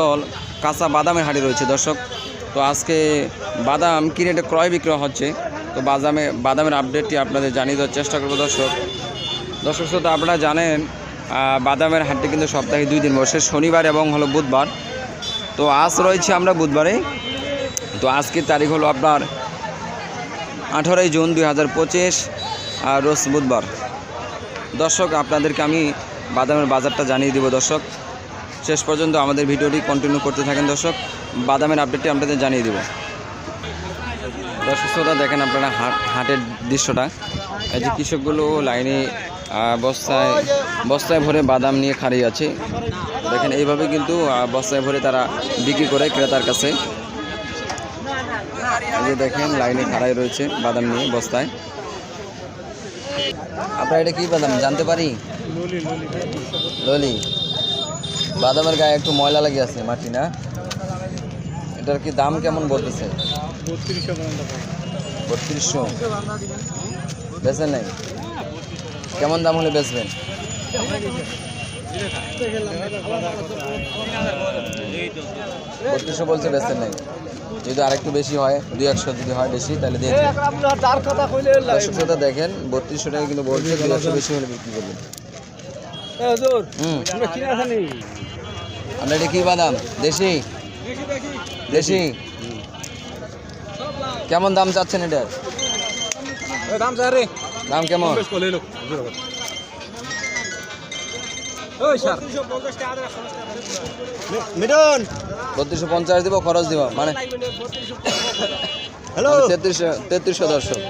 দল কাঁচা বাদামের হাটে রয়েছে, দর্শক। তো আজকে বাদাম কি রেটে ক্রয় বিক্রয় হচ্ছে? তো বাদামে, বাদামের আপডেটটি আপনাদের জানিয়ে দেওয়ার চেষ্টা করব, দর্শক। দর্শক শ্রোতা, আপনারা জানেন বাদামের হাটটি কিন্তু সপ্তাহে দুই দিন বসে, শনিবার এবং হলো বুধবার। তো আজ রয়েছে আমরা বুধবারে। তো আজকের তারিখ হলো আপনার আঠারোই জুন দুই হাজার পঁচিশ রোজ বুধবার। দর্শক, আপনাদেরকে আমি বাদামের বাজারটা জানিয়ে দিব, দর্শক। শেষ পর্যন্ত আমাদের ভিডিওটি কন্টিনিউ করতে থাকেন দর্শক। বাদামের আপডেটটি আপনাদের জানিয়ে দিব। দর্শক শ্রোতা দেখেন আপনারা হাট হাটের দৃশ্যটা। এই যে কৃষকগুলো লাইনে বস্তায় বস্তায় ভরে বাদাম নিয়ে খাড়িয়ে আছে। দেখেন এইভাবে কিন্তু বস্তায় ভরে তারা বিক্রি করে ক্রেতার কাছে। এই যে দেখেন লাইনে খাড়াই রয়েছে বাদাম নিয়ে বস্তায়। আপনার এটা কি বাদাম? জানতে পারি? ললি। বাদামের গায়ে একটু ময়লা লাগে আছে মাটি না? এটার কি দাম কেমন বলতেছে? বত্রিশশো। বেচেন নাই? কেমন দাম হলে বেচবেন? বত্রিশশো বলছে বেচেন নাই। যদি আরেকটু বেশি হয় দুই একশো যদি হয় বেশি তাহলে দিয়ে। দেখেন বত্রিশশো টাকা কিন্তু বলছে দুই একশো বেশি হলে বিক্রি করবেন। হুম। আপনার এটা কি বাদাম? দেশি? দেশি? কেমন দাম চাচ্ছেন এটার দাম কেমন? মিটন বত্রিশশো পঞ্চাশ দিব খরচ দিব। মানে হ্যালো। তেত্রিশশো তেত্রিশশো দর্শক।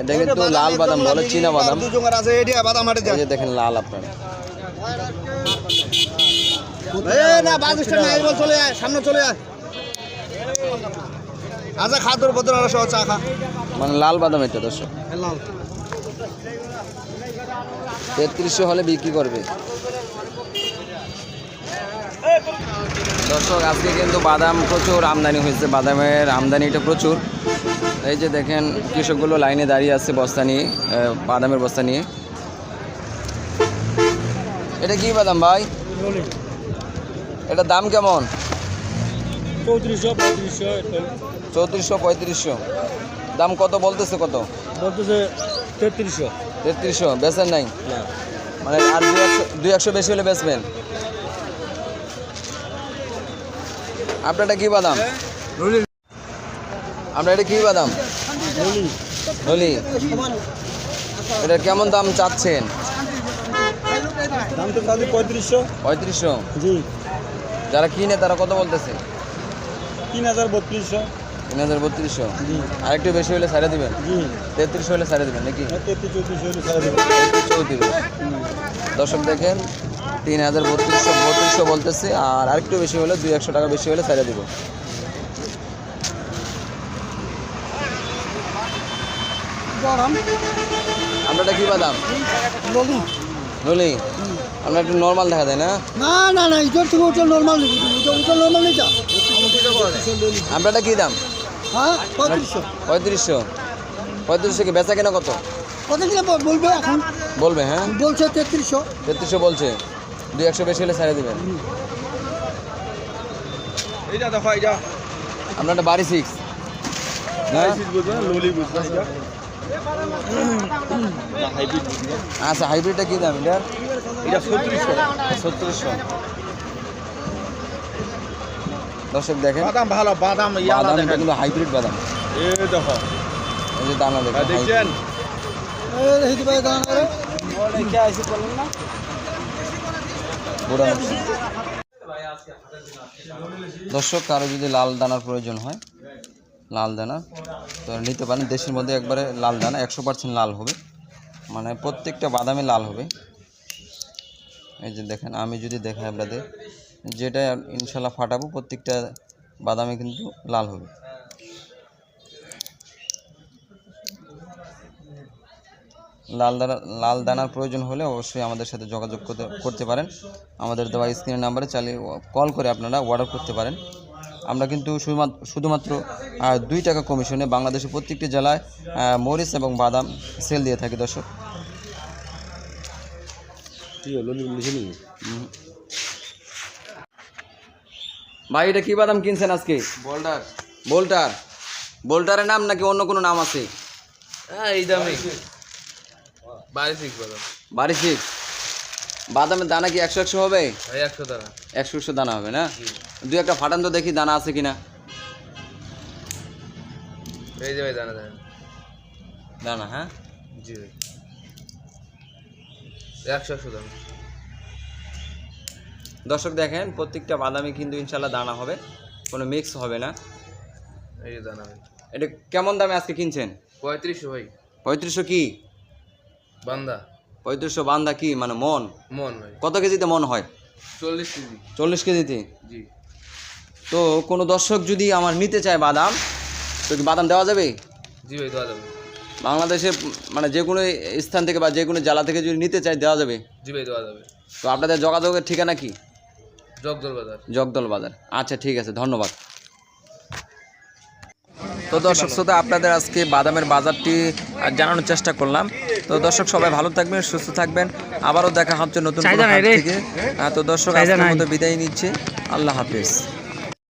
এটা কিন্তু লাল বাদাম বলে চীনা বাদাম। দেখেন লাল আপনার। না বাস স্ট্যান্ড না এবার চলে আয় সামনে চলে আয়। আচ্ছা খাদ্যর পত্র আর সহ চা খা। মানে লাল বাদাম এটা দর্শক। তেত্রিশশো হলে বিক্রি করবে। দর্শক আজকে কিন্তু বাদাম প্রচুর আমদানি হয়েছে বাদামের আমদানিটা প্রচুর। এই যে দেখেন কৃষকগুলো লাইনে দাঁড়িয়ে আছে বস্তা নিয়ে বাদামের বস্তা নিয়ে। এটা কি বাদাম ভাই? এটা দাম কেমন? চৌত্রিশশো পঁয়ত্রিশশো চৌত্রিশশো পঁয়ত্রিশশো। দাম কত বলতেছে কত? বলতেছে তেত্রিশশো। তেত্রিশশো বেচেন নাই? মানে আর দুই একশো দুই একশো বেশি হলে বেচবেন? আপনারটা কি বাদাম? আপনার এটা কি বাদাম? নলি। এটা কেমন দাম চাচ্ছেন? দাম তো পঁয়ত্রিশশো। পঁয়ত্রিশশো। জি। যারা কিনে তারা কত বলতেছে? তিন হাজার বত্রিশশো। তিন হাজার বত্রিশশো। জি। আরেকটু বেশি হলে ছাড়ে দিবেন? তেত্রিশশো হলে ছাড়ে দিবেন নাকি? তেত্রিশ চৌত্রিশ দর্শক দেখেন তিন হাজার বত্রিশশো বত্রিশশো বলতেছে আর আরেকটু বেশি হলে দুই একশো টাকা বেশি হলে ছেড়ে দিব। আপনারটা কি বাদাম? নলি আপনার একটু নর্মাল দেখা যায় না? না না না ইটোর থেকে ওটা নর্মাল নেই ওটা ওটা নর্মাল নেই যা আপনারটা কি দাম? হ্যাঁ পঁয়ত্রিশশো। পঁয়ত্রিশশো। পঁয়ত্রিশশো কি বেচা কেনা কত? কত কিলো বলবে এখন? বলবে হ্যাঁ। বলছে তেত্রিশশো। তেত্রিশশো বলছে। দুই একশো বেশি হলে ছেড়ে দিবেন। এইটা দেখো এইটা আপনারটা বাড়ি সিক্স হ্যাঁ? আচ্ছা হাইব্রিডটা কি দাম এটার? এটা দর্শক দেখেন। বাদাম ভালো বাদাম বাদাম এটা কিন্তু হাইব্রিড বাদাম। এ দেখো। এই যে দানা দেখেন দেখছেন? ভাই। দর্শক কারও যদি লাল দানার প্রয়োজন হয় লাল দানা তো নিতে পারেন। দেশের মধ্যে একবারে লাল দানা একশো পার্সেন্ট লাল হবে। মানে প্রত্যেকটা বাদামে লাল হবে। এই যে দেখেন, আমি যদি দেখাই আপনাদের, যেটা ইনশাল্লাহ ফাটাবো, প্রত্যেকটা বাদামে কিন্তু লাল হবে। লাল দানা, লাল দানার প্রয়োজন হলে অবশ্যই আমাদের সাথে যোগাযোগ করতে করতে পারেন। আমাদের দেওয়া স্ক্রিনের নাম্বারে চালিয়ে কল করে আপনারা অর্ডার করতে পারেন। আমরা কিন্তু শুধুমাত্র দুই টাকা কমিশনে বাংলাদেশের প্রত্যেকটি জেলায় মরিচ এবং বাদাম সেল দিয়ে থাকি, দর্শক। ভাই এটা কি বাদাম কিনছেন আজকে? বোল্ডার বোল্টার? বোল্টারের নাম নাকি অন্য কোনো নাম আছে? হ্যাঁ এই দামে। বাড়ি ঠিক বলো বাড়ি সিক্স বাদামের দানা কি একশো একশো হবে? একশো টাকা একশো একশো দানা হবে না? দু একটা ফাটান তো দেখি দানা আছে কিনা। এই যে ভাই দানা দেন। দানা হ্যাঁ? জি ভাই। একশো একশো দাম। দর্শক দেখেন প্রত্যেকটা বাদামে কিন্তু ইনশাল্লাহ দানা হবে কোনো মিক্স হবে না। এই যে দানা। এটা কেমন দামে আজকে কিনছেন? পঁয়ত্রিশশো ভাই। পঁয়ত্রিশশো কি? বান্দা। পঁয়ত্রিশশো বান্দা কি? মানে মন? মন ভাই। কত কেজিতে মন হয়? চল্লিশ কেজি। চল্লিশ কেজিতে? জি। তো কোনো দর্শক যদি আমার নিতে চায় বাদাম তো কি বাদাম দেওয়া যাবে? জি ভাই দেওয়া যাবে। বাংলাদেশে মানে যে কোনো স্থান থেকে বা যে কোনো জেলা থেকে যদি নিতে চায় দেওয়া যাবে? জি ভাই দেওয়া যাবে। তো আপনাদের যোগাযোগের ঠিকানা কি? জগদল বাজার। জগদল বাজার। আচ্ছা ঠিক আছে ধন্যবাদ। তো দর্শক শ্রোতা আপনাদের আজকে বাদামের বাজারটি জানানোর চেষ্টা করলাম। তো দর্শক সবাই ভালো থাকবেন সুস্থ থাকবেন। আবারও দেখা হচ্ছে নতুন থেকে। তো দর্শক আজকের মতো বিদায় নিচ্ছে। আল্লাহ হাফিজ।